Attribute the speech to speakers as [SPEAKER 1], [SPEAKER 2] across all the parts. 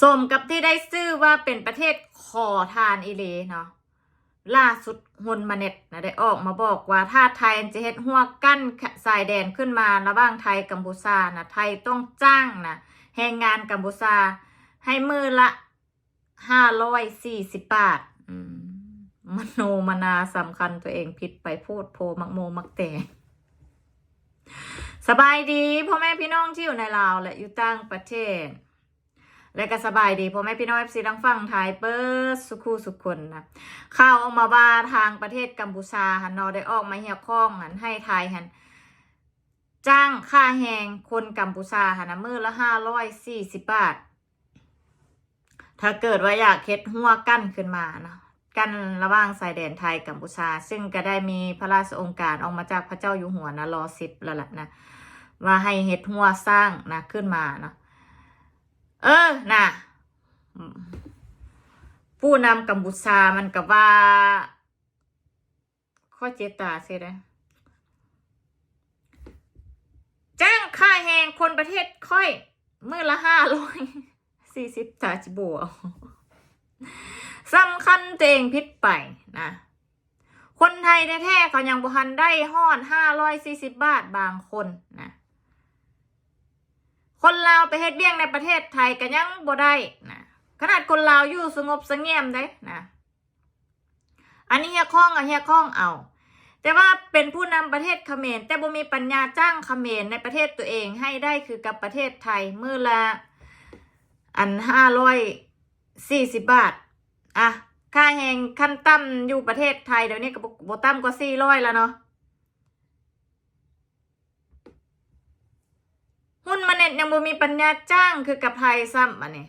[SPEAKER 1] สมกับที่ได้ชื่อว่าเป็นประเทศขอทานอีเลเนาะล่าสุดฮุนมาเน็ตนะได้ออกมาบอกว่าถ้าไทยจะเฮ็ดหัวกั้นสายแดนขึ้นมาระหว่างไทยกัมพูชานะไทยต้องจ้างนะแรงงานกัมพูชาให้มือละห้าร้อยสี่สิบบาทมมโนมนาสำคัญตัวเองผิดไปพูดโพมักโมมักแต่สบายดีพ่อแม่พี่น้องที่อยู่ในลาวและอยู่ต่างประเทศ และก็สบายดีพ่อแม่พี่น้องเอฟซีทั้งฝั่งไทยเปิดสุขูสุขคนนะข่าวออกมาว่าทางประเทศกัมพูชาหันนอได้ออกมาเหี่ยข้องหันให้ไทยหันจ้างค่าแหงคนกัมพูชาหันมือละห้าร้อยสี่สิบบาท ถ้าเกิดว่าอยากเฮ็ดหัวกั้นขึ้นมาเนาะกั้นระหว่างสายแดนไทยกัมพูชา ซึ่งก็ได้มีพระราชองค์การออกมาจากพระเจ้าอยู่หัวนะรอสิบแล้วล่ะนะว่าให้เฮ็ดหัวสร้างนะขึ้นมาเนาะ เออน่ะผู้นำกัมพูชามันกับว่า ข้อเจตาเสียนะจ้างค่าแหงคนประเทศค่อย มือละห้าร้อยสี่สิบตาจิบัวสำคัญตัวเองพิษไปนะ คนไทยแท้ๆเขายังบ่ทันได้ฮอดห้าร้อยสี่สิบบาทบางคนนะ คนลาวไปเฮ็ดเบี้ยงในประเทศไทยก็ยังบ่ได้นะขนาดคนลาวอยู่สงบสงเงียมได้นะอันนี้เฮียข้องอะเฮียข้องเอา แต่ว่าเป็นผู้นำประเทศเขมรแต่บ่มีปัญญาจ้างเขมรในประเทศตัวเองให้ได้คือกับประเทศไทยมือละอันห้าร้อยสี่สิบบาทอะค่าแหงขั้นต่ำอยู่ประเทศไทยเดี๋ยวนี้ก็บ่บ่ต่ำกว่าสี่ร้อยแล้วเนาะ หุ้นมา เน็ตยังบ่มีปัญญาจ้างคือกับไทยซ้ำอันนี้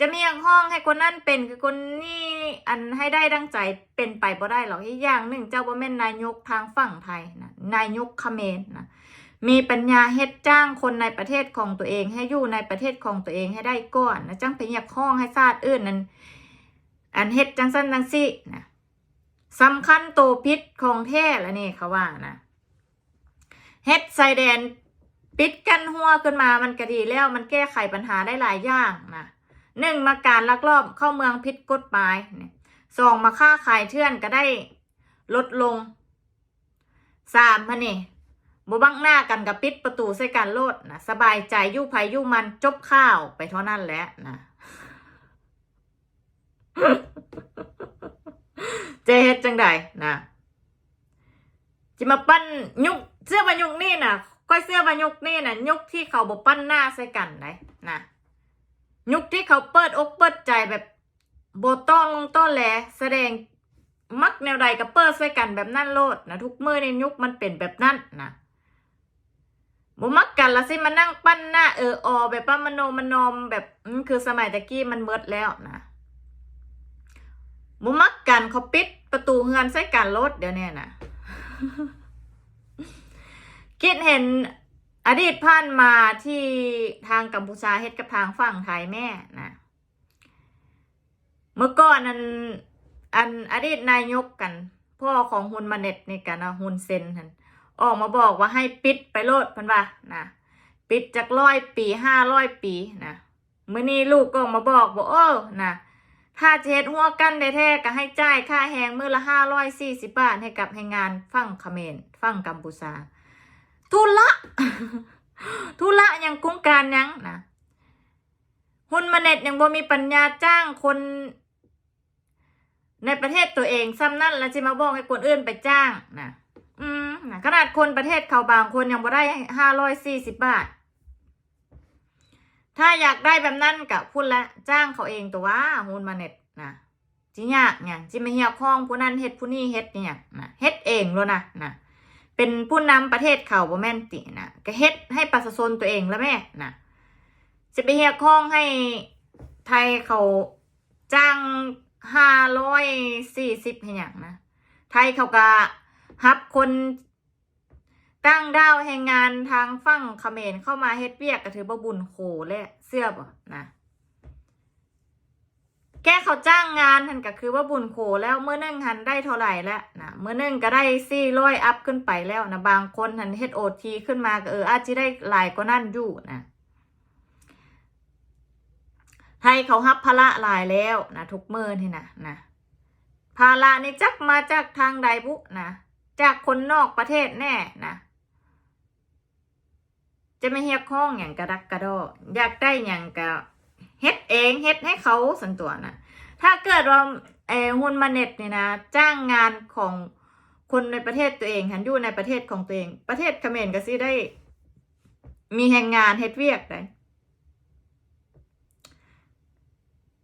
[SPEAKER 1] จะมีอย่างห้องให้คนนั่นเป็นคือคนนี่อันให้ได้ดังใจเป็นไปบ่ได้หรอกอีกอย่างหนึ่งเจ้าบ่แม่นนายกทางฝั่งไทยนะนายกเขมรนะมีปัญญาเฮ็ดจ้างคนในประเทศของตัวเอง ให้อยู่ในประเทศของตัวเองให้ได้ก่อนนะจังไปอยากห้องให้ชาติอื่นนั้นอันเฮ็ดจังซั่นจังซี่นะสำคัญโตวพิษของแท้ละนี่เขาว่านะเฮ็ดไซแดน ปิดกันหัวขึ้นมามันก็ดีแล้วมันแก้ไขปัญหาได้หลายอย่างนะหนึ่งมาการลักลอบเข้าเมืองผิดกฎหมายเนี่ยสองมาค่าขายเทื่อนก็ได้ลดลงสามมานี่บบังหน้ากันกับปิดประตูใส่กันโลดนะสบายใจยู่ภัยยู่มันจบข้าวไปเท่านั้นแหละนะเจเฮ็ดจังใดนะจะมาปั้นยุกเสื้อบรรยุกนี่นะ ก้อยเสื้อบรรยุกนี่น่ะยุกที่เขาบอปั้นหน้าใส่กันไหนนะยุกที่เขาเปิดอกเปิดใจแบบโบต้อนลงต้อนแหลแสดงมักแนวใดกับเปิดใส่กันแบบนั่นโลดนะทุกมือในยุคมันเป็นแบบนั้นนะบ่มักกันละสิมานั่งปั้นหน้าเอออแบบป้ามโนมนอมแบบคือสมัยตะกี้มันเมิดแล้วนะบ่มักกันเขาปิดประตูเฮือนใส่กันรถเดี๋ยวนี้นะ คิดเห็นอดีตผ่านมาที่ทางกัมพูชาเฮ็ดกับทางฝั่งไทยแม่นะเมื่อก่อนอันอันอดีตนายกกัน พ่อของฮุนมาเน็ตนี่กันนะฮุนเซนหันออกมาบอกว่าให้ปิดไปโลดพันว่านะปิดจากร้อยปีห้าร้อยปีนะเมื่อนี้ลูกก็ออกมาบอกบอกโอ้นะถ้าจะเฮ็ดหัวกันแท้ก็ให้จ่ายค่าแหงมือละห้าร้อยสี่สิบบาทให้กับให้งานฝั่งเขมรฝั่งกัมพูชา ทุละทุละยังกุ้งการยังนะฮุนมาเน็ตยังบ่มีปัญญาจ้างคน ในประเทศตัวเองซ้ำนั่นแล้วจะมาบอกให้คนอื่นไปจ้างนะอืมนะขนาดคนประเทศเขาบางคนยังบ่ได้ห้าร้อยสี่สิบบาท ถ้าอยากได้แบบนั้นกับพูดละจ้างเขาเองตัวว่าฮุนมาเน็ตนะจิยากเนี่ยจิมาเหียบห้องผู้นั้นเฮ็ดผู้นี้เฮ็ดเนี่ยนะเฮ็ดเองแล้วนะนะ เป็นผู้นำประเทศเขาบ่แม่นตินะก็เฮ็ดให้ประชาชนตัวเองแล้วแม่นะจะไปเหียบห้องให้ไทยเขาจ้างห้าร้อยสี่สิบให้หยังนะ ไทยเขาก็ฮับคนตั้งดาวแห่งงานทางฝั่งเขมรเข้ามาเฮ็ดเวียกก็ถือว่บุญโขและเสื้อบ่นะ แกเขาจ้างงานหันก็คือว่าบุญโขแล้วเมื่อนึ่งหันได้เท่าไหร่แล้วนะเมื่อนึ่งก็ได้ซี่ร้อยอัพขึ้นไปแล้วนะบางคนหันเฮ็ดโอทีขึ้นมาก็เอออาจจะได้หลายกว่านั่นอยู่นะไทยเขารับภาระหลายแล้วนะทุกเมื่อนี่นะนะภาระนี่จักมาจากทางใดบุนะจากคนนอกประเทศแน่นะจะไม่เฮียกห้องอย่างกระดักกระดออยากได้อย่างกะ เฮ็ดเองเฮ็ดให้เขาสันตัวนะถ้าเกิดว่าเออฮุนมาเน็ตเนี่ยนะ จ้างงานของคนในประเทศตัวเองหันอยู่ในประเทศของตัวเอง ประเทศเขมรก็สิได้ มีแห่งงานเฮ็ดเวียกได้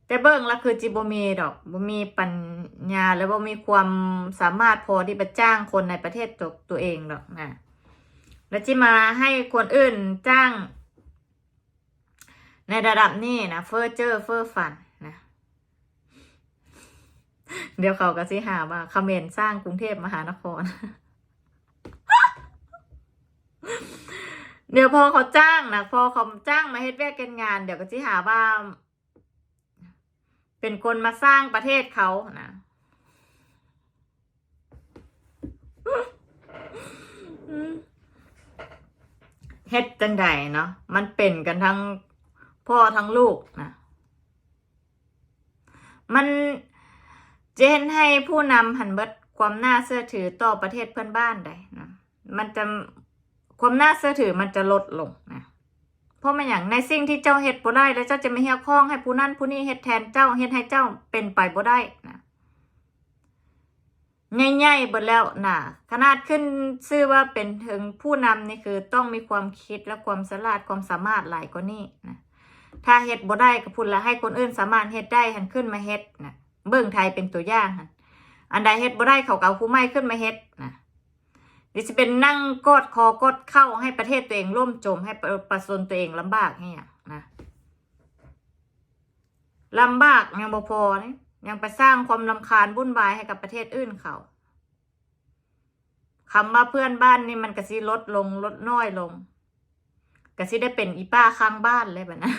[SPEAKER 1] แต่เบิ่งและคือจิบมีดอกบ่มีปัญญาหรือบ่มีความสามารถพอที่จะจ้างคนในประเทศตัวตัวเองดอกนะแล้วจิมาให้คนอื่นจ้าง ในระดับนี้นะเฟอร์เจอร์เฟอร์ฟันนะ เดี๋ยวเขาก็สิหาว่าคอมเขมนสร้างกรุงเทพมหานคร เดี๋ยวพอเขาจ้างนะพอเขาจ้างมาเฮ็ดเวียกเกันงาน เดี๋ยวก็สิหาว่า เป็นคนมาสร้างประเทศเขานะเฮ็ดจังใดเนาะมันเป็นกันทั้ง พ่อทั้งลูกนะมันเห็นให้ผู้นำหันเบิดความน่าเชื่อถือต่อประเทศเพื่อนบ้านได้นะมันจะความน่าเชื่อถือมันจะลดลงนะเพราะมันอย่างในสิ่งที่เจ้าเฮ็ดบ่ได้แล้วเจ้าจะไม่เฮียข้องให้ผู้นั้นผู้นี้เฮ็ดแทนเจ้าเฮ็ดให้เจ้าเป็นไปบ่ได้นะใหญ่ๆเบิดแล้วนะขนาดขึ้นชื่อว่าเป็นถึงผู้นำนี่คือต้องมีความคิดและความสลาดความสามารถหลายกว่านี้นะ ถ้าเฮ็ดบ่ได้ก็พูดละให้คนอื่นสามารถเฮ็ดได้หันขึ้นมาเฮ็ดนะเบิ่งไทยเป็นตัวอย่างหันอันใดเฮ็ดบ่ได้เขาเก็เอาผู้ใหม่ขึ้นมาเฮ็ดนะดิจะเป็นนั่งกอดคอกอดเข้าให้ประเทศตัวเองล่มจมให้ประชาชนตัวเองลำบากให้อย่างนะลำบากยังบ่พอนี่ยังไปสร้างความลำคาญวุ่นวายให้กับประเทศอื่นเขาคำว่าเพื่อนบ้านนี่มันกระซิลดลงลดน้อยลง กระซิได้เป็นอีป้าข้างบ้านเลยแบบนั้น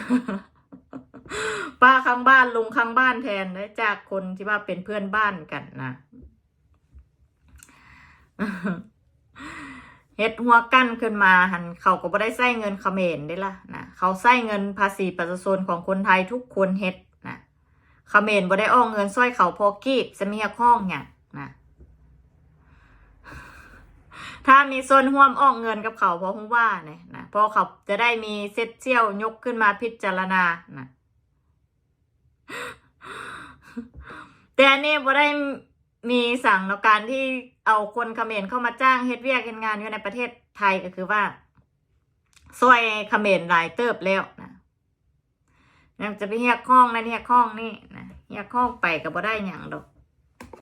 [SPEAKER 1] ป้าข้างบ้านลุงข้างบ้านแทนนะจากคนที่ว่าเป็นเพื่อนบ้านกันนะเฮ็ดหัวกั้นขึ้นมาหันเขาก็บ่ได้ใส่เงินเขมรได้ละนะเขาใส่เงินภาษีประชาชนของคนไทยทุกคนเฮ็ดนะเขมรบ่ได้อ้อเงินซ้อยเขาพอกีบจะมียห้องเนี่ยนะ ถ้ามีส่วนร่วมอ้องเงินกับเขาเพราะผมว่าเนี่ยนะเพราะเขาจะได้มีเซตเซี่ยวยกขึ้นมาพิจารณานะแต่อันนี้บ่ได้มีสั่งในการที่เอาคนเขมรเข้ามาจ้างเฮ็ดเวียกเฮ็ดงานอยู่ในประเทศไทยก็คือว่าซอยเขมรหลายเติบแล้วนะยังจะไปเฮียกข้องนะเฮียกข้องนี่นะเฮียกข้องไปก็บ่ได้หยังดอก